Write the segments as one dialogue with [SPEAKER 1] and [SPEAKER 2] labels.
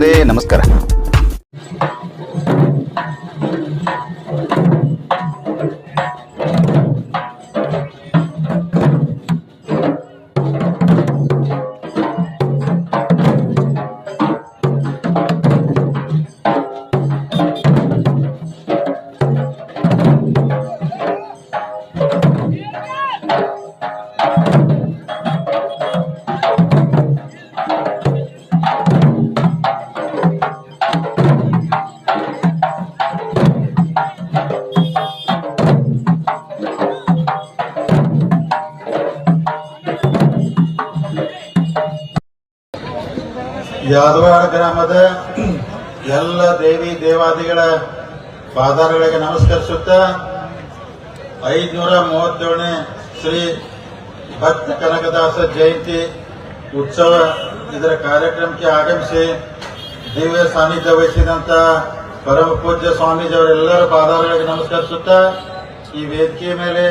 [SPEAKER 1] ಸ್ನೇಹಿತರೆ ನಮಸ್ಕಾರ.
[SPEAKER 2] ಯಾದವಾಡ ಗ್ರಾಮದ ಎಲ್ಲ ದೇವಿ ದೇವಾದಿಗಳ ಪಾದಾರಗಳಿಗೆ ನಮಸ್ಕರಿಸುತ್ತ ಐದುನೂರ ಮೂವತ್ತೇಳನೇ ಶ್ರೀ ಭಕ್ತ ಕನಕದಾಸ ಜಯಂತಿ ಉತ್ಸವ ಇದರ ಕಾರ್ಯಕ್ರಮಕ್ಕೆ ಆಗಮಿಸಿ ದಿವ್ಯ ಸಾನ್ನಿಧ್ಯ ವಹಿಸಿದಂತ ಪರಮ ಪೂಜ್ಯ ಸ್ವಾಮೀಜಿಯವರೆಲ್ಲರ ಪಾದಾರಗಳಿಗೆ ನಮಸ್ಕರಿಸುತ್ತ ಈ ವೇದಿಕೆಯ ಮೇಲೆ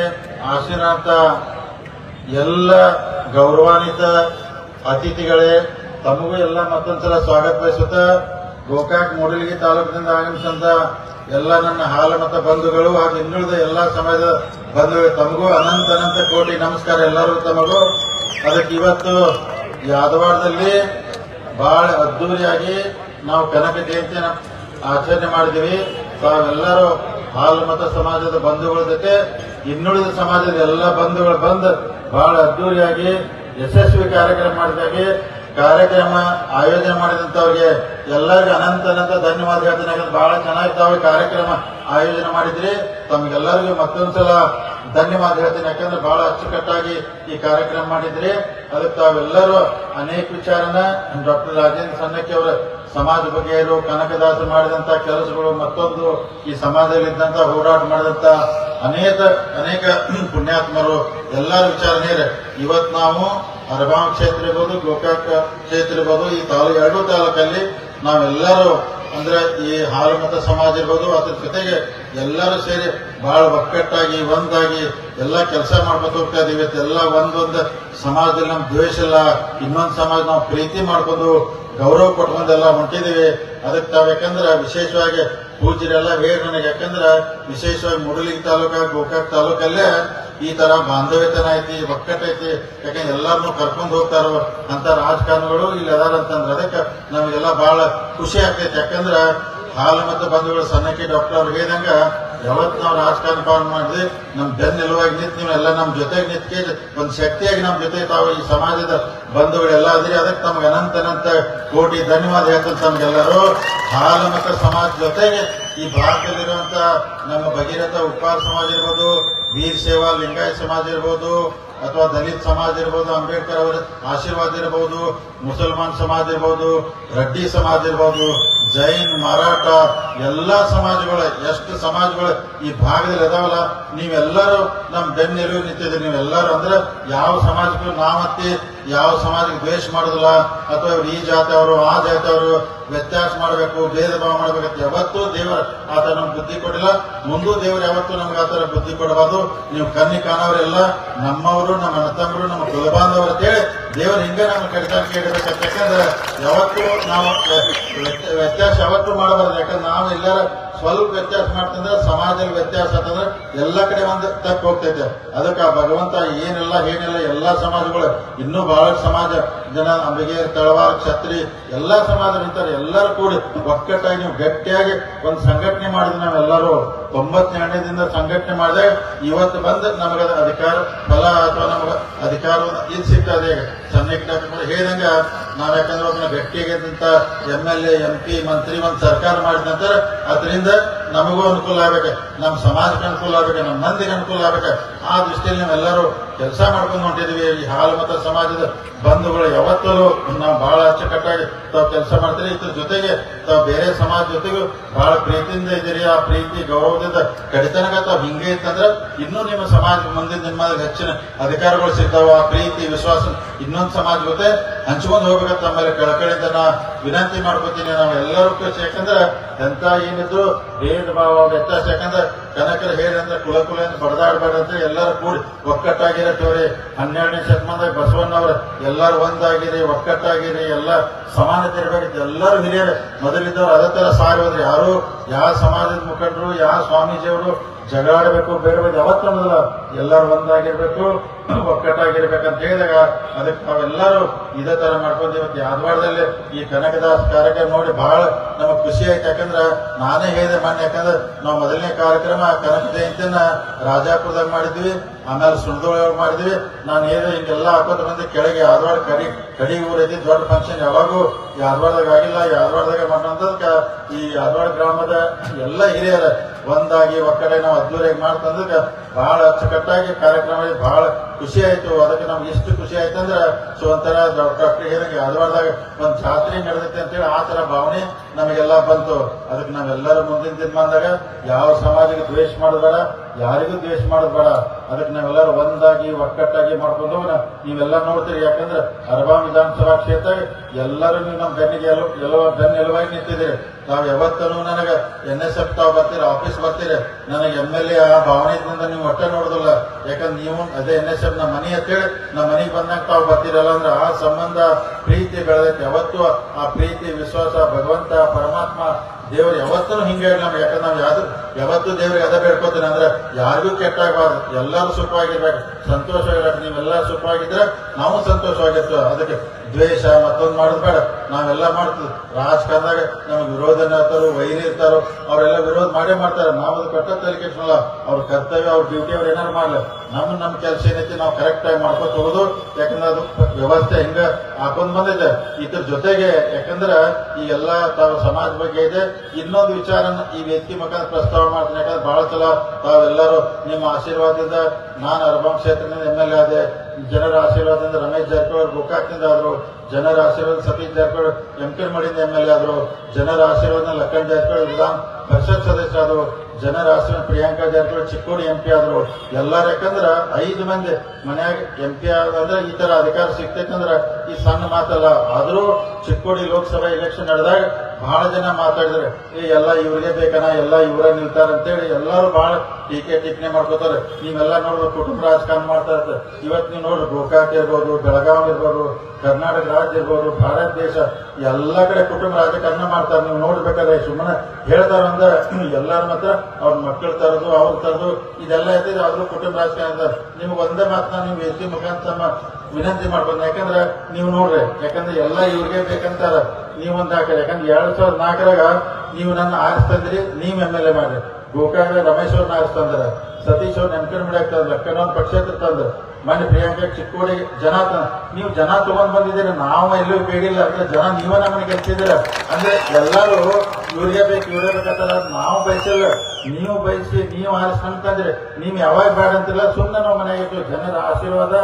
[SPEAKER 2] ಆಶೀರ್ವಾದ ಎಲ್ಲ ಗೌರವಾನ್ವಿತ ಅತಿಥಿಗಳೇ ತಮಗೂ ಎಲ್ಲ ಮತ್ತೊಂದ್ಸಲ ಸ್ವಾಗತ ಬಯಸುತ್ತಾ ಗೋಕಾಕ್ ಮೂಡಲಗಿ ತಾಲೂಕಿನಿಂದ ಆಗಮಿಸಿದಂತ ಎಲ್ಲ ನನ್ನ ಹಾಲಮತ ಬಂಧುಗಳು ಹಾಗೂ ಇನ್ನುಳಿದ ಎಲ್ಲ ಸಮಯದ ಬಂಧುಗಳು, ತಮಗೂ ಅನಂತ ಅನಂತ ಕೋಟಿ ನಮಸ್ಕಾರ ಎಲ್ಲರೂ ತಮಗೂ. ಅದಕ್ಕೆ ಇವತ್ತು ಯಾದವಾಡದಲ್ಲಿ ಬಹಳ ಅದ್ದೂರಿಯಾಗಿ ನಾವು ಕನಕ ಜಯಂತಿನ ಆಚರಣೆ ಮಾಡಿದ್ದೀವಿ. ತಾವೆಲ್ಲರೂ ಹಾಲು ಮತ ಸಮಾಜದ ಬಂಧುಗಳ ಜೊತೆ, ಇನ್ನುಳಿದ ಸಮಾಜದ ಎಲ್ಲ ಬಂಧುಗಳು ಬಂದು ಬಹಳ ಅದ್ದೂರಿಯಾಗಿ ಯಶಸ್ವಿ ಕಾರ್ಯಕ್ರಮ ಮಾಡಿದಾಗೆ ಕಾರ್ಯಕ್ರಮ ಆಯೋಜನೆ ಮಾಡಿದಂತವ್ರಿಗೆ ಎಲ್ಲರಿಗೂ ಅನಂತ ಅನಂತ ಧನ್ಯವಾದ ಹೇಳ್ತೀನಿ. ಯಾಕಂದ್ರೆ ಬಹಳ ಚೆನ್ನಾಗಿ ತಾವು ಕಾರ್ಯಕ್ರಮ ಆಯೋಜನೆ ಮಾಡಿದ್ರಿ. ತಮ್ಗೆಲ್ಲರಿಗೂ ಮತ್ತೊಂದ್ಸಲ ಧನ್ಯವಾದ ಹೇಳ್ತೀನಿ. ಯಾಕಂದ್ರೆ ಬಹಳ ಅಚ್ಚುಕಟ್ಟಾಗಿ ಈ ಕಾರ್ಯಕ್ರಮ ಮಾಡಿದ್ರಿ. ಅದಕ್ಕೆ ತಾವೆಲ್ಲರೂ ಅನೇಕ ವಿಚಾರನ ಡಾಕ್ಟರ್ ರಾಜೇಂದ್ರ ಸನ್ನಕ್ಕಿ ಅವರ ಸಮಾಜ ಬಗ್ಗೆ ಇರೋ ಕನಕದಾಸರು ಮಾಡಿದಂತ ಕೆಲಸಗಳು ಮತ್ತೊಂದು ಈ ಸಮಾಜದಲ್ಲಿದ್ದಂತ ಹೋರಾಟ ಮಾಡಿದಂತ ಅನೇಕ ಅನೇಕ ಪುಣ್ಯಾತ್ಮರು ಎಲ್ಲರ ವಿಚಾರಣೆ ಇವತ್ ನಾವು ಅರಬಾಂ ಕ್ಷೇತ್ರ ಇರ್ಬೋದು, ಗೋಕಾಕ್ ಕ್ಷೇತ್ರ ಇರ್ಬೋದು, ಈ ತಾಲೂಕು ಎರಡೂ ತಾಲೂಕಲ್ಲಿ ನಾವೆಲ್ಲರೂ ಅಂದ್ರೆ ಈ ಹಾಲು ಮತ ಸಮಾಜ ಇರ್ಬೋದು, ಅದ್ರ ಜೊತೆಗೆ ಎಲ್ಲರೂ ಸೇರಿ ಬಹಳ ಒಕ್ಕಟ್ಟಾಗಿ, ಒಂದಾಗಿ ಎಲ್ಲ ಕೆಲಸ ಮಾಡ್ಕೊತ ಹೋಗ್ತಾ ಇದೀವಿ. ಎಲ್ಲ ಒಂದೊಂದು ಸಮಾಜದಲ್ಲಿ ನಮ್ ದ್ವೇಷ ಇಲ್ಲ. ಇನ್ನೊಂದು ಸಮಾಜ ನಾವು ಪ್ರೀತಿ ಮಾಡ್ಕೊಂಡು ಗೌರವ ಕೊಟ್ಕೊಂಡೆಲ್ಲ ಹೊಂಟಿದೀವಿ. ಅದಕ್ಕೆ ತಾವ್ ಯಾಕಂದ್ರೆ ವಿಶೇಷವಾಗಿ ಪೂಜ್ಯರೆಲ್ಲ ವೇರ್ ನನಗೆ ಯಾಕಂದ್ರ ವಿಶೇಷವಾಗಿ ಮುಡಲಿಗಿ ತಾಲೂಕ, ಗೋಕಾಕ್ ತಾಲೂಕಲ್ಲೇ ಈ ತರ ಬಾಂಧವ್ಯತನ ಐತಿ ಒಕ್ಕಟ್ಟೈತಿ ಯಾಕಂದ್ರೆ ಎಲ್ಲಾರನ್ನೂ ಕರ್ಕೊಂಡು ಹೋಗ್ತಾರೋ ಅಂತ ರಾಜಕಾರಣಿಗಳು ಇಲ್ಲಿ ಅದಾರ ಅಂತಂದ್ರೆ ಅದಕ್ಕೆ ನಮಗೆಲ್ಲ ಬಹಳ ಖುಷಿ ಆಗ್ತೈತಿ. ಯಾಕಂದ್ರೆ ಹಾಲು ಮತ್ತು ಬಂಧುಗಳು ಸಣ್ಣಕ್ಕೆ ಡಾಕ್ಟರ್ ಅವ್ರು ಹೇಳಿದಂಗ ಯಾವತ್ತು ನಾವು ರಾಜಕಾರಣ ಪಾಲ್ ಮಾಡಿದ್ವಿ ನಮ್ ಬೆನ್ನೆಲುವಾಗಿ ನಿಂತು ನೀವೆಲ್ಲ ನಮ್ ಜೊತೆಗೆ ನಿಂತ್ಕೆ ಒಂದು ಶಕ್ತಿಯಾಗಿ ನಮ್ ಜೊತೆ ತಾವು ಈ ಸಮಾಜದ ಬಂಧುಗಳೆಲ್ಲ ಅದ್ರಿ ಅದಕ್ಕೆ ತಮ್ಗೆ ಅನಂತ ಅನಂತ ಕೋಟಿ ಧನ್ಯವಾದ ಹೇಳ್ತದೆ ತಮ್ಗೆಲ್ಲರೂ. ಹಾಲು ಮತ್ತು ಸಮಾಜ ಜೊತೆಗೆ ಈ ಭಾರತದಲ್ಲಿರುವಂತ ನಮ್ಮ ಭಗೀರಥ ಉಪ್ಪಾರ ಸಮಾಜ ಇರ್ಬೋದು, ವೀರ್ ಸೇವಾ ಲಿಂಗಾಯತ್ ಸಮಾಜ ಇರ್ಬೋದು, ಅಥವಾ ದಲಿತ್ ಸಮಾಜ ಇರ್ಬೋದು, ಅಂಬೇಡ್ಕರ್ ಅವರ ಆಶೀರ್ವಾದ ಇರ್ಬೋದು, ಮುಸಲ್ಮಾನ್ ಸಮಾಜ ಇರ್ಬೋದು, ರೆಡ್ಡಿ ಸಮಾಜ ಇರ್ಬೋದು ಜೈನ್, ಮರಾಠ, ಎಲ್ಲಾ ಸಮಾಜಗಳು, ಎಷ್ಟು ಸಮಾಜಗಳು ಈ ಭಾಗದಲ್ಲಿ ಇದಾವಲ್ಲ ನೀವೆಲ್ಲರೂ ನಮ್ಮ ಬೆನ್ನೆಲುಬು ನಿಂತಿದ್ದೀರಿ. ನೀವೆಲ್ಲರೂ ಅಂದ್ರೆ ಯಾವ ಸಮಾಜಕ್ಕೂ ನಾವತ್ತಿ ಯಾವ ಸಮಾಜಕ್ಕೆ ದ್ವೇಷ ಮಾಡೋದಿಲ್ಲ. ಅಥವಾ ಈ ಜಾತಿಯವರು, ಆ ಜಾತಿಯವರು ವ್ಯತ್ಯಾಸ ಮಾಡಬೇಕು ಭೇದ ಭಾವ ಮಾಡಬೇಕಂತ ಯಾವತ್ತೂ ದೇವರ ಆತ ನಮ್ಗೆ ಬುದ್ಧಿ ಕೊಡಿಲ್ಲ ಮುಂದೂ ದೇವರು ಯಾವತ್ತೂ ನಮ್ಗೆ ಆತರ ಬುದ್ಧಿ ಕೊಡಬಾರ್ದು. ನೀವು ಕಣ್ಣಿ ಕಾಣೋರೆಲ್ಲ ನಮ್ಮವರು, ನಮ್ಮ ಅಣ್ಣತಮ್ಮರು, ನಮ್ಮ ಕುಲಬಾಂಧವರು ಅಂತೇಳಿ ದೇವರು ಹಿಂಗೆ ನಮ್ಮ ಕಡಿತ ಕೇಳಬೇಕಂತ ಯಾಕಂದ್ರೆ ಯಾವತ್ತೂ ನಾವು ವ್ಯ- ವ್ಯತ್ಯಾಸ ಯಾವತ್ತೂ ಮಾಡಬಾರ್ದು. ಯಾಕಂದ್ರೆ ನಾವು ಎಲ್ಲರ ಸ್ವಲ್ಪ ವ್ಯತ್ಯಾಸ ಮಾಡ್ತಂದ್ರೆ, ಸಮಾಜದಲ್ಲಿ ವ್ಯತ್ಯಾಸ ಅಂತಂದ್ರೆ ಎಲ್ಲ ಕಡೆ ಒಂದು ತಪ್ಪು ಹೋಗ್ತೈತೆ. ಅದಕ್ಕೆ ಭಗವಂತ ಏನಿಲ್ಲ ಏನಿಲ್ಲ, ಎಲ್ಲಾ ಸಮಾಜಗಳು, ಇನ್ನೂ ಬಹಳ ಸಮಾಜ, ಜನ ಅಂಬಿಗೆ, ತಳವಾರ ಛತ್ರಿ ಎಲ್ಲಾ ಸಮಾಜ ನಿಂತಾರೆ ಎಲ್ಲರೂ ಕೂಡಿ ಒಕ್ಕಟ್ಟಾಗಿ ನೀವು ಗಟ್ಟಿಯಾಗಿ ಒಂದು ಸಂಘಟನೆ ಮಾಡಿದ್ವಿ ನಾವೆಲ್ಲರೂ ತೊಂಬತ್ತೆರಡನೇದಿಂದ ಸಂಘಟನೆ ಮಾಡಿದಾಗ ಇವತ್ತು ಬಂದು ನಮಗೆ ಅಧಿಕಾರ, ಫಲ ಅಥವಾ ನಮಗೆ ಅಧಿಕಾರ ಇದು ಸಿಗ್ತದೆ. ಹೇಳಿದಂಗೆ ಹೇಳಿದಂಗ ನಾವ್ ಅದನ್ನ ಒಬ್ಬನ ಗಟ್ಟಿಯಾಗಿದ್ದಂತ M L A M P ಮಂತ್ರಿ ಒಂದು ಸರ್ಕಾರ ಮಾಡಿದ ನಂತರ ಅದರಿಂದ ನಮಗೂ ಅನುಕೂಲ ಆಗ್ಬೇಕು. ನಮ್ಮ ಸಮಾಜಕ್ಕೆ ಅನುಕೂಲ ಆಗ್ಬೇಕು ನಮ್ಮ ಮಂದಿಗೆ ಅನುಕೂಲ ಆಗ್ಬೇಕು. ಆ ದೃಷ್ಟಿಯಲ್ಲಿ ನಾವೆಲ್ಲರೂ ಕೆಲಸ ಮಾಡ್ಕೊಂಡು ಹೊಂಟಿದೀವಿ. ಈ ಹಾಲು ಮತ ಸಮಾಜದ ಬಂಧುಗಳು ಯಾವತ್ತಲ್ಲೂ ನಾವು ಬಹಳ ಅಚ್ಚುಕಟ್ಟಾಗಿ ತಾವು ಕೆಲಸ ಮಾಡ್ತೀರಿ. ಇದ್ರ ಜೊತೆಗೆ ತಾವು ಬೇರೆ ಸಮಾಜ ಜೊತೆಗೂ ಬಹಳ ಪ್ರೀತಿಯಿಂದ ಇದ್ದೀರಿ. ಆ ಪ್ರೀತಿ, ಗೌರವದಿಂದ ಕಡಿತನಕ ತಾವು ಹಿಂಗೆ ಇತ್ತಂದ್ರೆ ಇನ್ನೂ ನಿಮ್ಮ ಸಮಾಜ ಮುಂದೆ ನಿಮ್ಮ ಹೆಚ್ಚಿನ ಅಧಿಕಾರಗಳು ಸಿಗ್ತಾವ. ಆ ಪ್ರೀತಿ, ವಿಶ್ವಾಸ ಇನ್ನೊಂದು ಸಮಾಜ ಜೊತೆ ಹಂಚ್ಕೊಂಡು ಹೋಗ್ಬೇಕಂತ ಆಮೇಲೆ ಕಳಕಳಿಯಿಂದ ನಾ ವಿನಂತಿ ಮಾಡ್ಕೊತೀನಿ. ನಾವು ಎಲ್ಲರೂ ಯಾಕಂದ್ರೆ ಎಂತ ಏನಿದ್ರು ಭೇದ ಭಾವ, ವ್ಯತ್ಯಾಸ, ಯಾಕಂದ್ರೆ ಕನಕರು ಹೇಳಿದ್ರೆ ಕುಲ ಕುಲ ಅಂತ ಬಡದಾಡಬೇಡ ಎಲ್ಲರೂ ಕೂಡಿ ಒಕ್ಕಟ್ಟಾಗಿರತ್ತವ್ರಿ ಹನ್ನೆರಡನೇ ಶತಮಾನದಾಗ ಬಸವಣ್ಣವ್ರ, ಎಲ್ಲರೂ ಒಂದಾಗಿರಿ, ಒಕ್ಕಟ್ಟಾಗಿರಿ, ಎಲ್ಲ ಸಮಾನ ಸಮಾನತೆ ಇರಬೇಕಿತ್ತು. ಎಲ್ಲರೂ ಹಿರಿಯರು, ಮೊದಲಿದ್ದವ್ರು ಅದೇ ತರ ಸಾರಿ ಹೋದ್ರೆ ಯಾರು, ಯಾವ ಸಮಾಜದ ಮುಖಂಡರು, ಯಾವ ಸ್ವಾಮೀಜಿಯವರು ಜಗಳಾಡಬೇಕು ಬೇಡಬೇಕು, ಯಾವತ್ತ ಮೊದಲ ಎಲ್ಲರೂ ಒಂದಾಗಿರ್ಬೇಕು, ಒಕ್ಕಟ್ಟಾಗಿರ್ಬೇಕಂತ ಹೇಳಿದಾಗ ಅದಕ್ಕೆ ನಾವೆಲ್ಲರೂ ಇದೇ ತರ ಮಾಡ್ಕೊಂಡು ಇವತ್ತು ಯಾದವಾಡದಲ್ಲಿ ಈ ಕನಕದಾಸ್ ಕಾರ್ಯಕ್ರಮ ನೋಡಿ ಬಹಳ ನಮಗ್ ಖುಷಿ ಆಯ್ತು. ಯಾಕಂದ್ರ ನಾನೇ ಹೇಳಿದೆ ಮೊನ್ನೆ, ಯಾಕಂದ್ರೆ ನಾವು ಮೊದಲನೇ ಕಾರ್ಯಕ್ರಮ ಕನಕ ಜಯಂತಿಯನ್ನ ರಾಜಾಪುರದಾಗ ಮಾಡಿದ್ವಿ, ಆಮೇಲೆ ಸುಣದೊಳಗೆ ಮಾಡಿದ್ವಿ. ನಾನು ಹೇಳಿದ್ರೆ ಹಿಂಗೆಲ್ಲ ಹಾಕೋದ್ರ ಬಂದು ಕೆಳಗೆ ಯಾದವಾಡ ಕಡಿ ಕಡಿ ಊರೈತಿ, ದೊಡ್ಡ ಫಂಕ್ಷನ್ ಯಾವಾಗೂ ಯಾದವಾಡದಾಗ ಆಗಿಲ್ಲ ಯಾದವಾಡದಾಗ ಮಾಡೋದಕ್ಕ ಈ ಯಾದವಾಡ ಗ್ರಾಮದ ಎಲ್ಲ ಹಿರಿಯರ ಒಂದಾಗಿ ಒಕ್ಕಡೆ ನಾವು ಅದ್ದೂರಿಯಾಗಿ ಮಾಡ್ತಂದ್ರೆ ಬಹಳ ಅಚ್ಚುಕಟ್ಟಾಗಿ ಕಾರ್ಯಕ್ರಮ ಬಹಳ ಖುಷಿ ಆಯ್ತು. ಅದಕ್ಕೆ ನಮ್ಗೆ ಎಷ್ಟು ಖುಷಿ ಆಯ್ತು ಅಂದ್ರೆ ಸೊ ಒಂಥರ ಡಾಕ್ಟರ್ ಹೇಳಿದಂಗೆ ಯಾದವಾಡದಾಗ ಒಂದ್ ಜಾತ್ರೆ ನಡೆದೈತೆ ಅಂತೇಳಿ ಆ ತರ ಭಾವನೆ ನಮಗೆಲ್ಲ ಬಂತು. ಅದಕ್ಕೆ ನಾವೆಲ್ಲರೂ ಮುಂದಿನ ದಿನಮಾನದಾಗ ಯಾವ ಸಮಾಜಕ್ಕೆ ದ್ವೇಷ ಮಾಡಬೇಡ ಯಾರಿಗೂ ದ್ವೇಷ ಮಾಡೋದು ಬೇಡ. ಅದಕ್ಕೆ ನಾವೆಲ್ಲರೂ ಒಂದಾಗಿ, ಒಕ್ಕಟ್ಟಾಗಿ ಮಾಡ್ಕೊಂಡು ನೀವೆಲ್ಲ ನೋಡ್ತೀರಿ, ಯಾಕಂದ್ರೆ ಅರಬಾ ವಿಧಾನಸಭಾ ಕ್ಷೇತ್ರ, ಎಲ್ಲರೂ ನೀವು ನಮ್ಮ ಬೆನ್ನಿಗೆ ಎಲ್ಲ ಎಲ್ಲ ಬೆನ್ನ ಎಲುವಾಗಿ ನಿಂತಿದ್ದೀರಿ. ತಾವು ಯಾವತ್ತೂ ನನಗೆ ಎನ್ ಎಸ್ ಎಫ್ ತಾವು ಬರ್ತೀರಿ, ಆಫೀಸ್ ಬರ್ತೀರಿ? ನನಗೆ ಎಂ ಎಲ್ ಎ ಆ ಭಾವನೆಯಿಂದ ನೀವು ಒಟ್ಟೆ ನೋಡೋದಿಲ್ಲ. ಯಾಕಂದ್ರೆ ನೀವು ಅದೇ ಎನ್ ಎಸ್ ಎಫ್ ನಮ್ಮ ಮನೆ ಅಂತೇಳಿ ನಮ್ಮ ಮನೆಗೆ ಬಂದಾಗ ತಾವು ಬರ್ತೀರಲ್ಲ ಅಂದ್ರೆ ಆ ಸಂಬಂಧ, ಪ್ರೀತಿ ಬೆಳೆದೈತೆ ಯಾವತ್ತೂ ಆ ಪ್ರೀತಿ, ವಿಶ್ವಾಸ, ಭಗವಂತ, ಪರಮಾತ್ಮ ದೇವ್ರು ಯಾವತ್ತೂ ಹಿಂಗೆ ಹೇಳಿ ನಮ್ಗೆ ಯಾಕಂದ್ರೆ ನಾವು ಯಾವ್ದು ಯಾವತ್ತೂ ದೇವ್ರಿಗೆ ಅದ ಬೇಡ್ಕೋತೀನಿ. ಅಂದ್ರೆ ಯಾರಿಗೂ ಕೆಟ್ಟಾಗಬಾರ್ದು. ಎಲ್ಲರೂ ಸುಖವಾಗಿರ್ಬೇಕು. ಸಂತೋಷವಾಗಿರ್ಬೇಕು. ನೀವೆಲ್ಲ ಸುಖವಾಗಿದ್ರೆ ನಾವು ಸಂತೋಷವಾಗಿತ್ತು ಅದಕ್ಕೆ ದ್ವೇಷ ಮತ್ತೊಂದು ಮಾಡೋದು ಬೇಡ. ನಾವೆಲ್ಲ ಮಾಡ್ತೀವಿ. ರಾಜಕಾರಣದಾಗ ನಮಗೆ ವಿರೋಧನ ಇರ್ತಾರೋ, ವೈರಿ ಇರ್ತಾರೋ, ಅವರೆಲ್ಲ ವಿರೋಧ ಮಾಡೇ ಮಾಡ್ತಾರೆ. ನಾವು ಅದು ಕಟ್ಟ ತಲೆಕೆಲ್ಲ ಅವ್ರ ಕರ್ತವ್ಯ, ಅವ್ರ ಡ್ಯೂಟಿ ಅವ್ರು ಏನಾರು ಮಾಡ್ಲಿ. ನಮ್ಮ ನಮ್ಮ ಕೆಲಸ ಏನೈತಿ ನಾವು ಕರೆಕ್ಟ್ ಆಗಿ ಮಾಡ್ಕೊತ ಹೋಗೋದು. ಯಾಕಂದ್ರೆ ಅದು ವ್ಯವಸ್ಥೆ ಹಿಂಗೆ ಹಾಕೊಂಡು ಬಂದೈತೆ. ಇದ್ರ ಜೊತೆಗೆ ಯಾಕಂದ್ರೆ ಈ ಎಲ್ಲ ತಾವು ಸಮಾಜ ಬಗ್ಗೆ ಇದೆ. ಇನ್ನೊಂದು ವಿಚಾರ ಈ ವೇದಿಕೆ ಮುಖಾಂತರ ಪ್ರಸ್ತಾವ ಮಾಡ್ತೀನಿ. ಯಾಕಂದ್ರೆ ಬಹಳ ಸಲ ತಾವೆಲ್ಲರೂ ನಿಮ್ಮ ಆಶೀರ್ವಾದದಿಂದ ನಾನು ಅರಬಾಂ ಕ್ಷೇತ್ರದಿಂದ ಎಂ ಎಲ್ ಎ ಆದೆ. ಜನರ ಆಶೀರ್ವಾದದಿಂದ ರಮೇಶ್ ಜಾರಕಿಹೊಳಿ ಗೋಕಾಕ್ನಿಂದ ಆದ್ರು, ಜನರ ಆಶೀರ್ವಾದ ಸತೀಶ್ ಜಾರಕಿಹೊಳಿ ಮಡಿಯಿಂದ ಎಂ ಎಲ್ ಎ ಆದ್ರು, ಜನರ ಆಶೀರ್ವಾದ ಲಕ್ಕಣ್ ಜಾರಕಿಹೊಳಿ ವಿಧಾನ ಪರಿಷತ್ ಆದರು, ಜನರ ಆಶೀರ್ವಾದ ಪ್ರಿಯಾಂಕಾ ಜಾರಕಿಹೊಳಿ ಚಿಕ್ಕೋಡಿ ಎಂ ಪಿ ಆದ್ರು. ಎಲ್ಲಾರು ಯಾಕಂದ್ರ ಐದು ಮಂದಿ ಮನೆಯಾಗ ಎಂ ಪಿ ಆದ್ರೆ ಈ ತರ ಅಧಿಕಾರ ಸಿಗ್ತೈತಂದ್ರ ಈ ಸಣ್ಣ ಮಾತಲ್ಲ. ಆದರೂ ಚಿಕ್ಕೋಡಿ ಲೋಕಸಭಾ ಎಲೆಕ್ಷನ್ ನಡೆದಾಗ ಬಹಳ ಜನ ಮಾತಾಡಿದ್ರೆ, ಏ, ಎಲ್ಲ ಇವ್ರಿಗೆ ಬೇಕನ? ಎಲ್ಲ ಇವರ ನಿಲ್ತಾರ? ಅಂತೇಳಿ ಎಲ್ಲರೂ ಬಹಳ ಟೀಕೆ ಟಿಪ್ಪಣಿ ಮಾಡ್ಕೋತಾರೆ. ನೀವೆಲ್ಲ ನೋಡ್ರಿ, ಕುಟುಂಬ ರಾಜಕಾರಣ ಮಾಡ್ತಾ ಇರ್ತಾರೆ ಇವತ್ತು ನೀವು ನೋಡ್ರಿ, ಗೋಕಾಕ್ ಇರ್ಬೋದು ಬೆಳಗಾವಿ ಇರ್ಬೋದು, ಕರ್ನಾಟಕ ರಾಜ್ಯ ಇರ್ಬೋದು, ಭಾರತ ದೇಶ, ಎಲ್ಲ ಕಡೆ ಕುಟುಂಬ ರಾಜಕಾರಣ ಮಾಡ್ತಾರೆ. ನೀವು ನೋಡ್ಬೇಕಾದ್ರೆ ಸುಮ್ಮನೆ ಹೇಳ್ತಾರ ಅಂದ್ರೆ ಎಲ್ಲಾರ ಮಾತ್ರ ಅವ್ರ ಮಕ್ಕಳು ತರದು, ಅವ್ರ ತರದು, ಇದೆಲ್ಲ ಇರ್ತದೆ. ಆದ್ರೂ ಕುಟುಂಬ ರಾಜಕಾರಣ ನಿಮ್ಗೆ ಒಂದೇ ಮಾತನ್ನ ನೀವು ಎಸ್ ಸಿ ಮುಖಾಂತರ ವಿನಂತಿ ಮಾಡ್ಬೋದು. ಯಾಕಂದ್ರೆ ನೀವು ನೋಡ್ರಿ, ಯಾಕಂದ್ರೆ ಎಲ್ಲ ಇವ್ರಿಗೆ ಬೇಕಂತಾರ. ನೀವೊಂದು ಹಾಕಿ ಯಾಕಂದ್ರೆ ಎರಡ್ ಸಾವಿರದ ನಾಲ್ಕರಾಗ ನೀವು ನನ್ನ ಆರಿಸ್ತಂದ್ರಿ ನೀವ್ ಎಂ ಎಲ್ ಎ ಮಾಡ್ರಿ. ಗೋಕಾಕ ರಮೇಶ್ ಅವ್ರನ್ನ ಆರಿಸ್ತಂದ್ರ ಸತೀಶ್ ಅವ್ರ ನೆನ್ಕರ್ ಮಾಡಿ ಆಗ್ತದ ಲಕ್ಕನೊಂದು ಪಕ್ಷೇತರ ತಂದ್ರ ಮನೆ ಪ್ರಿಯಾಂಕ ಚಿಕ್ಕೋಡಿ ಜನ ನೀವು ಜನ ತಗೊಂಡ್ ಬಂದಿದ್ದೀರಿ, ನಾವು ಎಲ್ಲೂ ಬೇಡಿಲ್ಲ, ಅಂದ್ರೆ ಜನ ನೀವ ನಮ್ಮನ್ನ ಗೆಲ್ಸಿದ್ದೀರ? ಅಂದ್ರೆ ಎಲ್ಲರೂ ಇವ್ರಿಗೆ ಬೇಕು ಇವ್ರಿಗೆ ಬೇಕಂತಾರ ನಾವು ಬಯಸಿಲ್ಲ. ನೀವು ಬಯಸಿ, ನೀವು ಆರಿಸ್ಕೊಂತಂದ್ರೆ ನೀವು ಯಾವಾಗ ಬೇಡ ಅಂತಿಲ್ಲ ಸುಮ್ಮನೆ ನಾವು ಮನೆಗೆ ಜನರ ಆಶೀರ್ವಾದ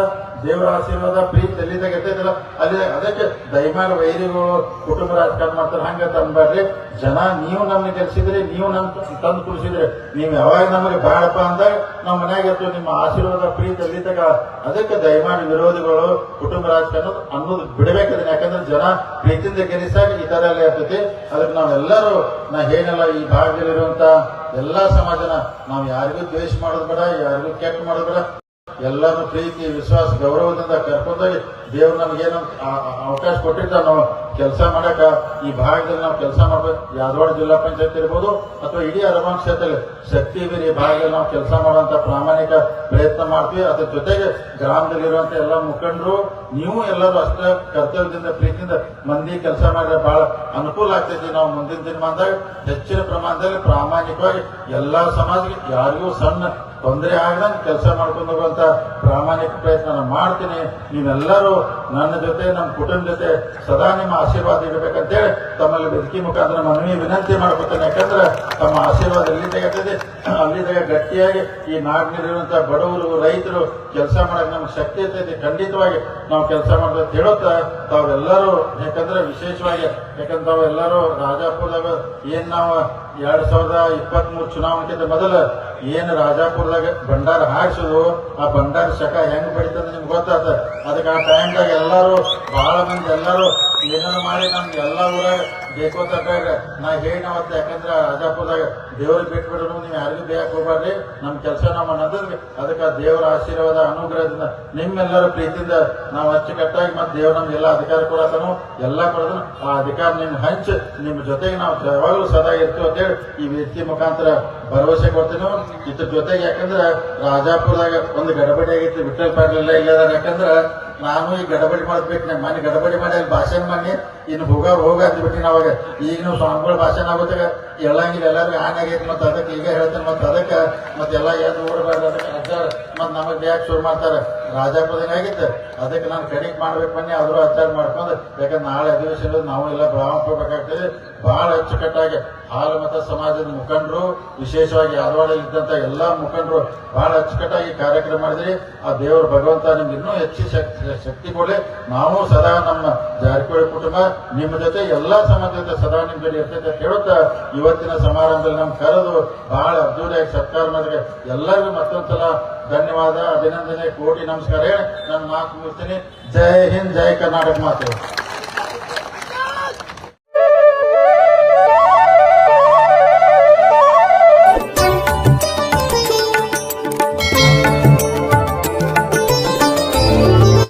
[SPEAKER 2] ದೇವರ ಆಶೀರ್ವಾದ, ಪ್ರೀತಿ ಎಲ್ಲಿದಾಗ ಇರ್ತೈತಲ್ಲ ಅಲ್ಲಿ ಅದಕ್ಕೆ ದಯಮಾಡಿ ವೈರಿಗಳು, ಕುಟುಂಬ ರಾಜಕಾರಣ ಮಾಡ್ತಾರೆ, ಹಂಗ ತಂದ್ಬಾರ್ರಿ ಜನ ನೀವು ನಮ್ಗೆ ಗೆಲ್ಸಿದ್ರಿ, ನೀವು ನಮ್ ತಂದು ಕುಡಿಸಿದ್ರಿ, ನೀವು ಯಾವಾಗ ನಮಗೆ ಬಾಳಪ್ಪ ಅಂದಾಗ ನಾವು ಮನ್ಯಾಗ ಇರ್ತೀವಿ ನಿಮ್ಮ ಆಶೀರ್ವಾದ, ಪ್ರೀತಿ ಎಲ್ಲಿದ್ದಾಗ ಅದಕ್ಕೆ ದಯಮಾಡಿ ವಿರೋಧಿಗಳು, ಕುಟುಂಬ ರಾಜಕಾರಣ ಅನ್ನೋದು ಬಿಡಬೇಕದನ್ನ ಯಾಕಂದ್ರೆ ಜನ ಪ್ರೀತಿಯಿಂದ ಗೆಲ್ಲಿಸಾಗ ಈ ತರ ಎಲ್ಲ ಇರ್ತೈತಿ ಅದಕ್ಕೆ ನಾವೆಲ್ಲರೂ, ನಾ ಏನಲ್ಲ ಈ ಭಾಗದಲ್ಲಿರುವಂತ ಎಲ್ಲಾ ಸಮಾಜನ, ನಾವು ಯಾರಿಗೂ ದ್ವೇಷ ಮಾಡೋದು ಬೇಡ, ಯಾರಿಗೂ ಕೆಟ್ಟ ಮಾಡೋದು ಬೇಡ. ಎಲ್ಲಾನು ಪ್ರೀತಿ, ವಿಶ್ವಾಸ, ಗೌರವದಿಂದ ಕರ್ಕೊಂಡೋಗಿ ದೇವ್ರು ನಮ್ಗೇನು ಅವಕಾಶ ಕೊಟ್ಟಿರ್ತಾನೋ ಕೆಲಸ ಮಾಡಕ, ಈ ಭಾಗದಲ್ಲಿ ನಾವು ಕೆಲಸ ಮಾಡ್ಬೇಕು. ಯಾದವಾಡ ಜಿಲ್ಲಾ ಪಂಚಾಯತ್ ಇರ್ಬೋದು ಅಥವಾ ಇಡೀ ಅರಮಾನ್ ಕ್ಷೇತ್ರದಲ್ಲಿ ಶಕ್ತಿ ಬೀರಿ ಭಾಗದಲ್ಲಿ ನಾವು ಕೆಲಸ ಮಾಡುವಂತ ಪ್ರಾಮಾಣಿಕ ಪ್ರಯತ್ನ ಮಾಡ್ತೀವಿ. ಅದ್ರ ಜೊತೆಗೆ ಗ್ರಾಮದಲ್ಲಿರುವಂತ ಎಲ್ಲ ಮುಖಂಡರು, ನೀವು ಎಲ್ಲರೂ ಅಷ್ಟೇ ಕರ್ತವ್ಯದಿಂದ, ಪ್ರೀತಿಯಿಂದ ಮಂದಿ ಕೆಲಸ ಮಾಡಿದ್ರೆ ಬಹಳ ಅನುಕೂಲ ಆಗ್ತೈತಿ ನಾವು ಮುಂದಿನ ದಿನಮಾನದಾಗ. ಹೆಚ್ಚಿನ ಪ್ರಮಾಣದಲ್ಲಿ ಪ್ರಾಮಾಣಿಕವಾಗಿ ಎಲ್ಲಾ ಸಮಾಜಕ್ಕೆ, ಯಾರಿಗೂ ಸಣ್ಣ ತೊಂದರೆ ಆಗದಂಗೆ ಕೆಲಸ ಮಾಡ್ಕೊಂಡು ಹೋಗುವಂತ ಪ್ರಾಮಾಣಿಕ ಪ್ರಯತ್ನ ಮಾಡ್ತೀನಿ. ನೀವೆಲ್ಲರೂ ನನ್ನ ಜೊತೆ ನಮ್ಮ ಕುಟುಂಬ ಜೊತೆ ಸದಾ ನಿಮ್ಮ ಆಶೀರ್ವಾದ ಇರಬೇಕಂತೇಳಿ ತಮ್ಮಲ್ಲಿ ಬೆದಕಿ ಮುಖಾಂತರ ಮನವಿ ವಿನಂತಿ ಮಾಡ್ಕೊತೇನೆ. ಯಾಕಂದ್ರೆ ತಮ್ಮ ಆಶೀರ್ವಾದ ಎಲ್ಲಿ ತೆಗೆತದೆ ಅಲ್ಲಿದಾಗ ಗಟ್ಟಿಯಾಗಿ ಈ ನಾಡಿನಲ್ಲಿರುವಂತಹ ಬಡವರು, ರೈತರು ಕೆಲಸ ಮಾಡಕ್ಕೆ ನಮ್ಗೆ ಶಕ್ತಿ ಇರ್ತೈತಿ. ಖಂಡಿತವಾಗಿ ನಾವು ಕೆಲಸ ಮಾಡ್ಬೇಕು ಹೇಳುತ್ತಾ ತಾವೆಲ್ಲರೂ, ಯಾಕಂದ್ರೆ ವಿಶೇಷವಾಗಿ, ಯಾಕಂದ್ರೆ ತಾವೆಲ್ಲರೂ ರಾಜಾಪುರದಾಗ ಏನ್ ನಾವು ಎರಡ್ ಸಾವಿರದ ಇಪ್ಪತ್ತ್ ಮೂರು ಚುನಾವಣೆಗಿಂತ ಮೊದಲ ಏನ್ ರಾಜಾಪುರದಾಗ ಭಂಡಾರ ಹಾರಿಸೋದು, ಆ ಭಂಡಾರ ಶಕ ಹೆಂಗ್ ಬೆಳಿತಂದ್ರೆ ನಿಮ್ಗೆ ಗೊತ್ತಾತ ಅದಕ್ಕೆ ಆ ಟೈಮ್ದಾಗ ಎಲ್ಲರೂ ಬಹಳ ಮಂದಿ ಎಲ್ಲರೂ ಏನಾರ ಮಾಡಿ ನಮ್ಗೆ ಎಲ್ಲ ಊರಾಗ ಬೇಕೋ ತಟ್ಟಾಗ ನಾ ಹೇಳಿ ಅವತ್ತು, ಯಾಕಂದ್ರೆ ರಾಜಾಪುರದಾಗ ದೇವ್ರಿಗೆ ಬಿಟ್ಟು ಬಿಡೋಣ ನೀವು ಯಾರಿಗೂ ಬೇಯಕ್ ಹೋಗ್ಬಾರ್ರಿ ನಮ್ಮ ಕೆಲಸ ನಮ್ಮ ಅನ್ನೋದ್ರಿ ಅದಕ್ಕೆ ದೇವರ ಆಶೀರ್ವಾದ, ಅನುಗ್ರಹದಿಂದ ನಿಮ್ಮೆಲ್ಲರ ಪ್ರೀತಿಯಿಂದ ನಾವು ಅಚ್ಚುಕಟ್ಟಾಗಿ ಮತ್ತೆ ದೇವ್ರ ನಮ್ಗೆಲ್ಲ ಅಧಿಕಾರ ಕೊಡತನು ಎಲ್ಲ ಕೊಡೋದನು ಆ ಅಧಿಕಾರ ನಿಮ್ಮ ಹಂಚ್, ನಿಮ್ಮ ಜೊತೆಗೆ ನಾವು ಯಾವಾಗಲೂ ಸದಾ ಇರ್ತೀವಿ ಅಂತೇಳಿ ಈ ವ್ಯಕ್ತಿ ಮುಖಾಂತರ ಭರವಸೆ ಕೊಡ್ತೀನಿ. ಇದ್ರ ಜೊತೆಗೆ ಯಾಕಂದ್ರೆ ರಾಜಾಪುರದಾಗ ಒಂದು ಗಡಬಡಿ ಆಗೈತಿ ವಿಠಲ್ ಪಾಟೀಲ್ ಇಲ್ಲದ ಯಾಕಂದ್ರ ನಾನು ಈಗ ಗಡಬಡಿ ಮಾಡ್ಬೇಕು ನಾನು ಮನೆ ಗಡಬಡಿ ಮಾಡಿ, ಅಲ್ಲಿ ಭಾಷಣ ಮಾಡಿ ಇನ್ನು ಹೋಗ ಹೋಗ ಅಂದ್ಬಿಟ್ಟಿನ ಅವಾಗ ಈಗ ನೀವು ಸ್ವಾಮಿಗಳ ಭಾಷಣ ಆಗೋದಾಗ ಹೇಳಂಗಿಲ್ಲ ಎಲ್ಲರಿಗೂ ಆನ್ ಆಗೈತಿ, ಮತ್ತೆ ಅದಕ್ಕೆ ಈಗ ಹೇಳ್ತೇನೆ, ಮತ್ತೆ ಅದಕ್ಕೆ ಮತ್ತೆಲ್ಲ ಎದ್ದು ಓಡಬಾರ್ದು ಅದಕ್ಕೆ ಅಜ್ಜಾರ ಮತ್ತೆ ನಮಗೆ ಬ್ಯಾಗ್ ಶುರು ಮಾಡ್ತಾರೆ. ರಾಜಾಪುರದಾಗ ಆಗಿತ್ತು ಅದಕ್ಕೆ ನಾನು ಕಡಿಕ್ ಮಾಡ್ಬೇಕು ಬನ್ನಿ, ಆದರೂ ಅಚ್ಚಾರ ಮಾಡ್ಕೊಂಡು, ಯಾಕಂದ್ರೆ ನಾಳೆ ಅಧಿವೇಶನ ನಾವು ಎಲ್ಲ ಬ್ರಾಹ್ಮಣ ಕೊಡಬೇಕಾಗ್ತದೆ ಬಹಳ ಅಚ್ಚುಕಟ್ಟಾಗಿ. ಹಾಲು ಮತ ಸಮಾಜದ ಮುಖಂಡರು, ವಿಶೇಷವಾಗಿ ಇದ್ದಂತ ಎಲ್ಲಾ ಮುಖಂಡರು ಬಹಳ ಅಚ್ಚುಕಟ್ಟಾಗಿ ಕಾರ್ಯಕ್ರಮ ಮಾಡಿದ್ರಿ. ಆ ದೇವರು ಭಗವಂತ ನಿಮ್ಗೆ ಇನ್ನೂ ಹೆಚ್ಚು ಶಕ್ತಿ ಶಕ್ತಿ ಕೊಡಿ. ನಾವು ಸದಾ ನಮ್ಮ ಜಾರಕಿಹೊಳಿ ಕುಟುಂಬ, ನಿಮ್ಮ ಜೊತೆ ಎಲ್ಲಾ ಸಮಾಜ ಜೊತೆ ಸದಾ ನಿಮ್ಮ ಜೊತೆ ಇರ್ತೈತೆ ಅಂತ ಇವತ್ತಿನ ಸಮಾರಂಭದಲ್ಲಿ ನಮ್ ಕರೆದು ಬಹಳ ಅದ್ದೂರಿಯಾಗಿ ಸತ್ಕಾರ ಮಾಡಿದ್ರೆ ಎಲ್ಲರಿಗೂ ಮತ್ತೊಂದ್ಸಲ ಧನ್ಯವಾದ, ಅಭಿನಂದನೆ, ಕೋಟಿ ನಮಸ್ಕಾರ ಹೇಳಿ. ನಾನು ಮಾತು ಮುಗಿಸ್ತೀನಿ. ಜೈ ಹಿಂದ್, ಜೈ ಕರ್ನಾಟಕ ಮಾತು.